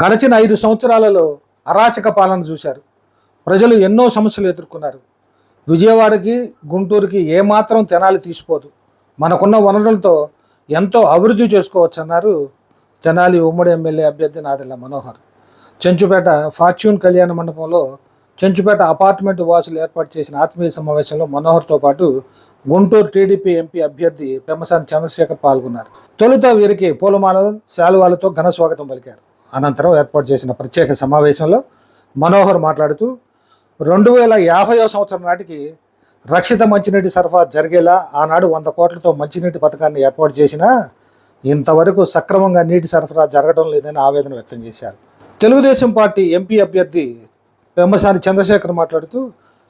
గడచిన ఐదు సంవత్సరాలలో అరాచక పాలన చూశారు. ప్రజలు ఎన్నో సమస్యలు ఎదుర్కొన్నారు. విజయవాడకి గుంటూరుకి ఏమాత్రం తెనాలి తీసిపోదు. మనకున్న వనరులతో ఎంతో అభివృద్ధి చేసుకోవచ్చన్నారు తెనాలి ఉమ్మడి ఎమ్మెల్యే అభ్యర్థి నాదెల్ల మనోహర్. చెంచుపేట ఫార్చ్యూన్ కళ్యాణ మండపంలో చెంచుపేట అపార్ట్మెంట్ వాసులు ఏర్పాటు చేసిన ఆత్మీయ సమావేశంలో మనోహర్తో పాటు గుంటూరు టీడీపీ ఎంపీ అభ్యర్థి పెమ్మసాని చంద్రశేఖర్ పాల్గొన్నారు. తొలుత వీరికి పూలమాలలు శాలువాలతో ఘన స్వాగతం పలికారు. అనంతరం ఏర్పాటు చేసిన ప్రత్యేక సమావేశంలో మనోహర్ మాట్లాడుతూ రెండు వేల యాభైవ సంవత్సరం నాటికి రక్షిత మంచినీటి సరఫరా జరిగేలా ఆనాడు వంద కోట్లతో మంచినీటి పథకాన్ని ఏర్పాటు చేసినా ఇంతవరకు సక్రమంగా నీటి సరఫరా జరగడం లేదని ఆవేదన వ్యక్తం చేశారు. తెలుగుదేశం పార్టీ ఎంపీ అభ్యర్థి పెమ్మసాని చంద్రశేఖర్ మాట్లాడుతూ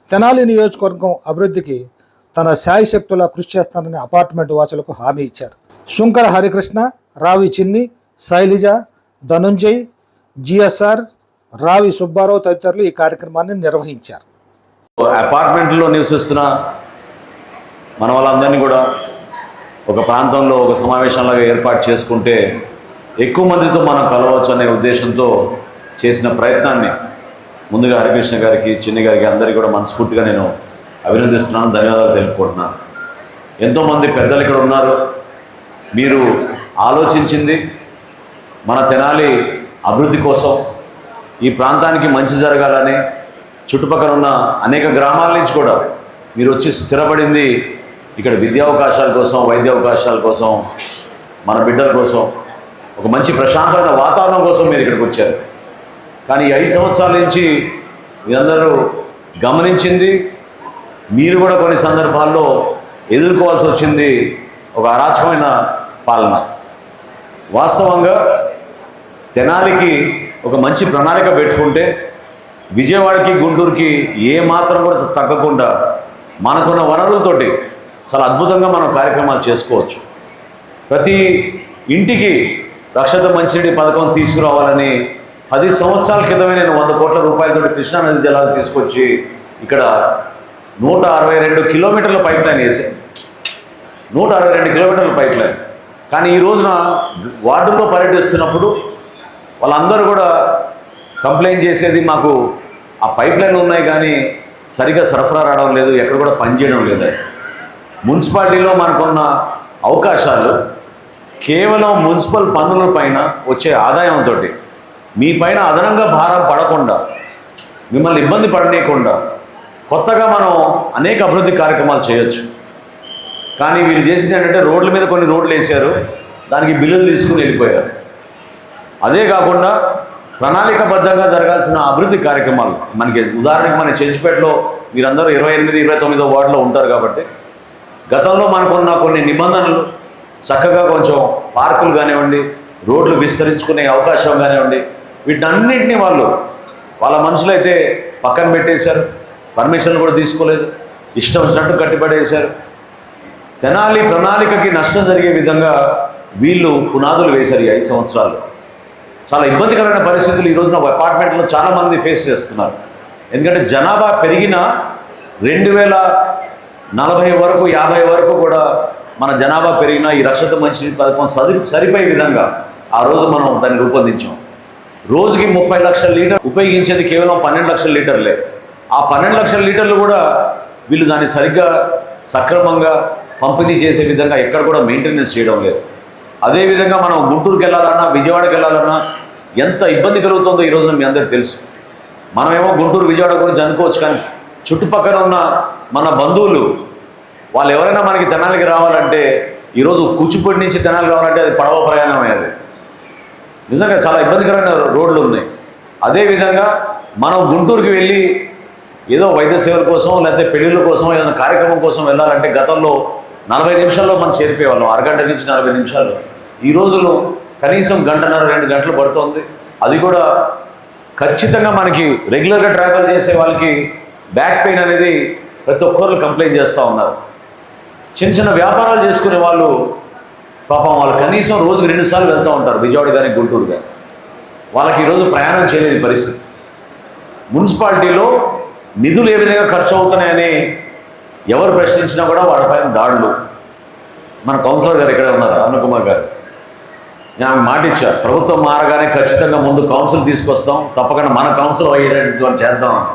తెనాలి నియోజకవర్గం అభివృద్ధికి తన శాయశక్తులా కృషి చేస్తానని అపార్ట్మెంట్ వాసులకు హామీ ఇచ్చారు. శుంకర హరికృష్ణ రావి చిన్ని శైలిజ ధనుంజయ్ జిఎస్ఆర్ రావి సుబ్బారావు తదితరులు ఈ కార్యక్రమాన్ని నిర్వహించారు. అపార్ట్మెంట్లో నివసిస్తున్న మన వాళ్ళందరినీ కూడా ఒక ప్రాంతంలో ఒక సమావేశంలాగా ఏర్పాటు చేసుకుంటే ఎక్కువ మందితో మనం కలవచ్చు అనే ఉద్దేశంతో చేసిన ప్రయత్నాన్ని ముందుగా హరికృష్ణ గారికి చిన్ని గారికి అందరికీ కూడా మనస్ఫూర్తిగా నేను అభినందిస్తున్నాను ధన్యవాదాలు తెలుపుకుంటున్నాను. ఎంతోమంది పెద్దలు ఇక్కడ ఉన్నారు. మీరు ఆలోచించింది మన తెనాలి అభివృద్ధి కోసం ఈ ప్రాంతానికి మంచి జరగాలని చుట్టుపక్కల ఉన్న అనేక గ్రామాల నుంచి కూడా మీరు వచ్చి స్థిరపడింది ఇక్కడ విద్యా అవకాశాల కోసం వైద్య అవకాశాల కోసం మన బిడ్డల కోసం ఒక మంచి ప్రశాంతమైన వాతావరణం కోసం మీరు ఇక్కడికి వచ్చారు. కానీ ఈ ఐదు సంవత్సరాల నుంచి మీరందరూ గమనించింది మీరు కూడా కొన్ని సందర్భాల్లో ఎదుర్కోవాల్సి వచ్చింది ఒక అరాచకమైన పాలన. వాస్తవంగా తెనాలికి ఒక మంచి ప్రణాళిక పెట్టుకుంటే విజయవాడకి గుంటూరుకి ఏ మాత్రం కూడా తగ్గకుండా మనకున్న వనరులతోటి చాలా అద్భుతంగా మనం కార్యక్రమాలు చేసుకోవచ్చు. ప్రతి ఇంటికి రక్షత మంచినీటి పథకం తీసుకురావాలని పది సంవత్సరాల క్రితమే నేను వంద కోట్ల రూపాయలతో కృష్ణానది జలాలు తీసుకొచ్చి ఇక్కడ నూట అరవై రెండు కిలోమీటర్ల పైప్ లైన్ వేసాను నూట అరవై రెండు కిలోమీటర్ల పైప్ లైన్. కానీ ఈ రోజున వార్డులో పర్యటిస్తున్నప్పుడు వాళ్ళందరూ కూడా కంప్లైంట్ చేసేది మాకు ఆ పైప్ లైన్ ఉన్నాయి కానీ సరిగా సరఫరా రావడం లేదు ఎక్కడ కూడా పనిచేయడం లేదు. మున్సిపాలిటీలో మనకున్న అవకాశాలు కేవలం మున్సిపల్ పన్నుల పైన వచ్చే ఆదాయంతో మీ పైన అదనంగా భారం పడకుండా మిమ్మల్ని ఇబ్బంది పడనీయకుండా కొత్తగా మనం అనేక అభివృద్ధి కార్యక్రమాలు చేయొచ్చు. కానీ వీళ్ళు చేసింది ఏంటంటే రోడ్ల మీద కొన్ని రోడ్లు వేశారు దానికి బిల్లులు తీసుకుని వెళ్ళిపోయారు. అదే కాకుండా ప్రణాళికబద్ధంగా జరగాల్సిన అభివృద్ధి కార్యక్రమాలు. మనకి ఉదాహరణకి మన చెంచిపేటలో మీరందరూ ఇరవై ఎనిమిది ఇరవై తొమ్మిదో వార్డులో ఉంటారు కాబట్టి గతంలో మనకున్న కొన్ని నిబంధనలు చక్కగా కొంచెం పార్కులు కానివ్వండి రోడ్లు విస్తరించుకునే అవకాశం కానివ్వండి వీటన్నింటినీ వాళ్ళు వాళ్ళ మనుషులైతే పక్కన పెట్టేశారు. పర్మిషన్లు కూడా తీసుకోలేదు. ఇష్టం వచ్చినట్టు కట్టిపడేశారు. తెనాలి ప్రణాళికకి నష్టం జరిగే విధంగా వీళ్ళు పునాదులు వేశారు ఈ ఐదు సంవత్సరాలు చాలా ఇబ్బందికరమైన పరిస్థితులు ఈ రోజున అపార్ట్మెంట్లో చాలామంది ఫేస్ చేస్తున్నారు. ఎందుకంటే జనాభా పెరిగిన రెండు వేల నలభై వరకు యాభై వరకు కూడా మన జనాభా పెరిగిన ఈ రక్షత మంచినీటి పథకం సరి సరిపోయే విధంగా ఆ రోజు మనం దాన్ని రూపొందించాం. రోజుకి ముప్పై లక్షల లీటర్ ఉపయోగించేది కేవలం పన్నెండు లక్షల లీటర్లే. ఆ పన్నెండు లక్షల లీటర్లు కూడా వీళ్ళు దాన్ని సరిగ్గా సక్రమంగా పంపిణీ చేసే విధంగా ఎక్కడ కూడా మెయింటెనెన్స్ చేయడం లేదు. అదేవిధంగా మనం గుంటూరుకి వెళ్ళాలన్నా విజయవాడకి వెళ్ళాలన్నా ఎంత ఇబ్బంది కలుగుతుందో ఈ రోజున మీ అందరికీ తెలుసు. మనమేమో గుంటూరు విజయవాడ గురించి అనుకోవచ్చు కానీ చుట్టుపక్కల ఉన్న మన బంధువులు వాళ్ళు ఎవరైనా మనకి తెనాలికి రావాలంటే ఈరోజు కూచిపూడి నుంచి తెనాలి రావాలంటే అది పడవ ప్రయాణం అది నిజంగా చాలా ఇబ్బందికరమైన రోడ్లు ఉన్నాయి. అదేవిధంగా మనం గుంటూరుకి వెళ్ళి ఏదో వైద్య సేవల కోసం లేకపోతే పెళ్ళిళ్ళ కోసం ఏదైనా కార్యక్రమం కోసం వెళ్ళాలంటే గతంలో నలభై నిమిషాల్లో మనం చేరిపోయేవాళ్ళం. అరగంట నుంచి నలభై నిమిషాలు. ఈ రోజుల్లో కనీసం గంటన్నర రెండు గంటలు పడుతుంది. అది కూడా ఖచ్చితంగా మనకి రెగ్యులర్గా ట్రావెల్ చేసే వాళ్ళకి బ్యాక్ పెయిన్ అనేది ప్రతి ఒక్కరు కంప్లైంట్ చేస్తూ ఉన్నారు. చిన్న చిన్న వ్యాపారాలు చేసుకునే వాళ్ళు పాపం వాళ్ళు కనీసం రోజుకి రెండు సార్లు వెళ్తూ ఉంటారు విజయవాడ కానీ గుంటూరు కానీ వాళ్ళకి ఈరోజు ప్రయాణం చేయలేని పరిస్థితి. మున్సిపాలిటీలో నిధులు ఏ విధంగా ఖర్చు అవుతున్నాయని ఎవరు ప్రశ్నించినా కూడా వాళ్ళపైన దాడులు. మన కౌన్సిలర్ గారు ఇక్కడే ఉన్నారు? అన్నకుమార్ గారు. నేను ఆమె మాట ఇచ్చా ప్రభుత్వం మారగానే ఖచ్చితంగా ముందు కౌన్సిల్ తీసుకొస్తాం తప్పకుండా మన కౌన్సిల్ అయ్యేటటువంటి చేద్దాం.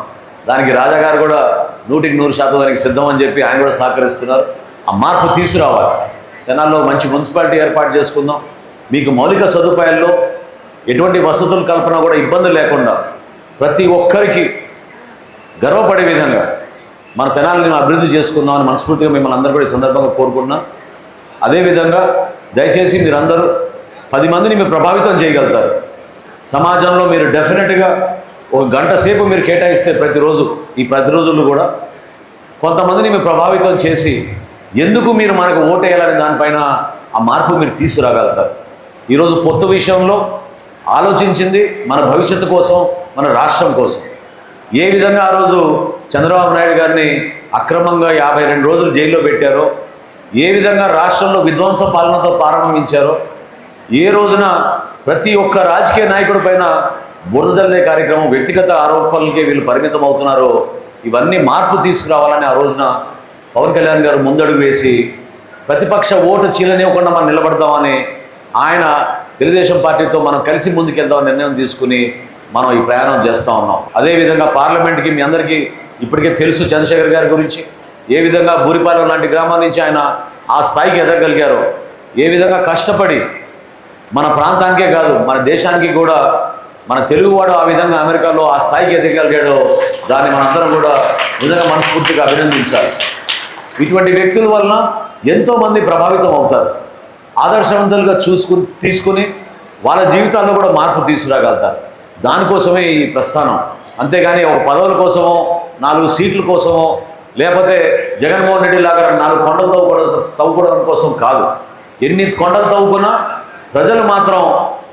దానికి రాజాగారు కూడా నూటికి నూరు శాతం దానికి సిద్ధం అని చెప్పి ఆయన కూడా సహకరిస్తున్నారు. ఆ మార్పు తీసుకురావాలి. తెనాల్లో మంచి మున్సిపాలిటీ ఏర్పాటు చేసుకుందాం. మీకు మౌలిక సదుపాయాల్లో ఎటువంటి వసతుల కల్పన కూడా ఇబ్బంది లేకుండా ప్రతి ఒక్కరికి గర్వపడే విధంగా మన తెనాలని అభివృద్ధి చేసుకుందామని మనస్ఫూర్తిగా మిమ్మల్ని అందరూ కూడా ఈ సందర్భంగా కోరుకుంటున్నాం. అదేవిధంగా దయచేసి మీరందరూ పది మందిని మీరు ప్రభావితం చేయగలుగుతారు. సమాజంలో మీరు డెఫినెట్గా ఒక గంట సేపు మీరు కేటాయిస్తే ప్రతిరోజు ఈ ప్రతి రోజులు కూడా కొంతమందిని మీరు ప్రభావితం చేసి ఎందుకు మీరు మనకు ఓటేయాలనే దానిపైన ఆ మార్పు మీరు తీసుకురాగలుగుతారు. ఈరోజు పొత్తు విషయంలో ఆలోచించింది మన భవిష్యత్తు కోసం మన రాష్ట్రం కోసం. ఏ విధంగా ఆ రోజు చంద్రబాబు నాయుడు గారిని అక్రమంగా యాభై రెండు రోజులు జైల్లో పెట్టారో ఏ విధంగా రాష్ట్రంలో విధ్వంస పాలనతో ప్రారంభించారో ఏ రోజున ప్రతి ఒక్క రాజకీయ నాయకుడి పైన బురదల్లే కార్యక్రమం వ్యక్తిగత ఆరోపణలకే వీళ్ళు పరిమితం అవుతున్నారో ఇవన్నీ మార్పు తీసుకురావాలని ఆ రోజున పవన్ కళ్యాణ్ గారు ముందడుగు వేసి ప్రతిపక్ష ఓటు చీలనివ్వకుండా మనం నిలబడదామని ఆయన తెలుగుదేశం పార్టీతో మనం కలిసి ముందుకెళ్దామని నిర్ణయం తీసుకుని మనం ఈ ప్రయాణం చేస్తూ ఉన్నాం. అదేవిధంగా పార్లమెంట్కి మీ అందరికీ ఇప్పటికే తెలుసు చంద్రశేఖర్ గారి గురించి. ఏ విధంగా బూరిపాలెం లాంటి గ్రామాల నుంచి ఆయన ఆ స్థాయికి ఎదగలిగారో ఏ విధంగా కష్టపడి మన ప్రాంతానికే కాదు మన దేశానికి కూడా మన తెలుగువాడు ఆ విధంగా అమెరికాలో ఆ స్థాయికి ఎదగలిగాడో దాన్ని మనందరం కూడా నిజంగా మనస్ఫూర్తిగా అభినందించాలి. ఇటువంటి వ్యక్తుల వలన ఎంతోమంది ప్రభావితం అవుతారు. ఆదర్శవంతులుగా చూసుకుని తీసుకుని వాళ్ళ జీవితాల్లో కూడా మార్పు తీసుకురాగలుగుతారు. దానికోసమే ఈ ప్రస్థానం. అంతేగాని ఒక పదవుల కోసమో నాలుగు సీట్ల కోసమో లేకపోతే జగన్మోహన్ రెడ్డి లాగా నాలుగు కొండలు తవ్వుకోవడం తవ్వుకోవడం కోసం కాదు. ఎన్ని కొండలు తవ్వుకున్నా ప్రజలు మాత్రం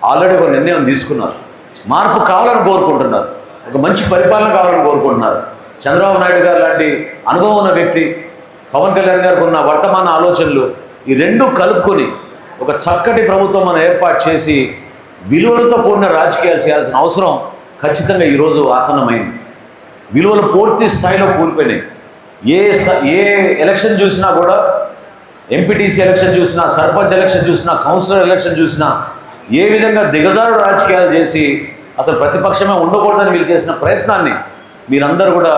ఆల్రెడీ ఒక నిర్ణయం తీసుకున్నారు. మార్పు కావాలని కోరుకుంటున్నారు. ఒక మంచి పరిపాలన కావాలని కోరుకుంటున్నారు. చంద్రబాబు నాయుడు గారు లాంటి అనుభవం ఉన్న వ్యక్తి పవన్ కళ్యాణ్ గారికి ఉన్న వర్తమాన ఆలోచనలు ఈ రెండు కలుపుకొని ఒక చక్కటి ప్రభుత్వం మనం ఏర్పాటు చేసి విలువలతో కూడిన రాజకీయాలు చేయాల్సిన అవసరం ఖచ్చితంగా ఈరోజు ఆసన్నమైంది. విలువలు పూర్తి స్థాయిలో కూలిపోయినాయి. ఏ ఏ ఎలక్షన్ చూసినా కూడా ఎంపీటీసీ ఎలక్షన్ చూసినా సర్పంచ్ ఎలక్షన్ చూసినా కౌన్సిలర్ ఎలక్షన్ చూసినా ఏ విధంగా దిగజారు రాజకీయాలు చేసి అసలు ప్రతిపక్షమే ఉండకూడదని వీళ్ళు చేసిన ప్రయత్నాన్ని మీరందరూ కూడా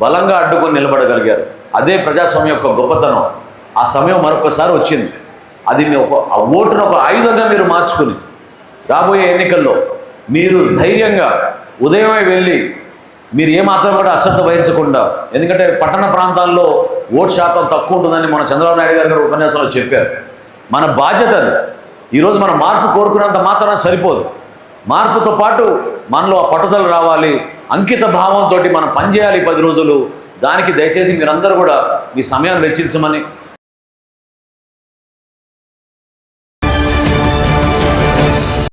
బలంగా అడ్డుకొని నిలబడగలిగారు. అదే ప్రజాస్వామ్యం యొక్క గొప్పతనం. ఆ సమయం మరొకసారి వచ్చింది. అది మీ ఒక ఆ ఓటును ఒక ఆయుధంగా మీరు మార్చుకుని రాబోయే ఎన్నికల్లో మీరు ధైర్యంగా ఉదయమే వెళ్ళి మీరు ఏమాత్రం కూడా అశ్రద్ధ వహించకుండా ఎందుకంటే పట్టణ ప్రాంతాల్లో ఓటు శాతం తక్కువ ఉంటుందని మన చంద్రబాబు నాయుడు గారు ఉపన్యాసంలో చెప్పారు. మన బాధ్యత అది. ఈరోజు మనం మార్పు కోరుకున్నంత మాత్రం సరిపోదు. మార్పుతో పాటు మనలో ఆ పట్టుదల రావాలి. అంకిత భావంతో మనం పనిచేయాలి పది రోజులు. దానికి దయచేసి మీరందరూ కూడా మీ సమయాన్ని వెచ్చించమని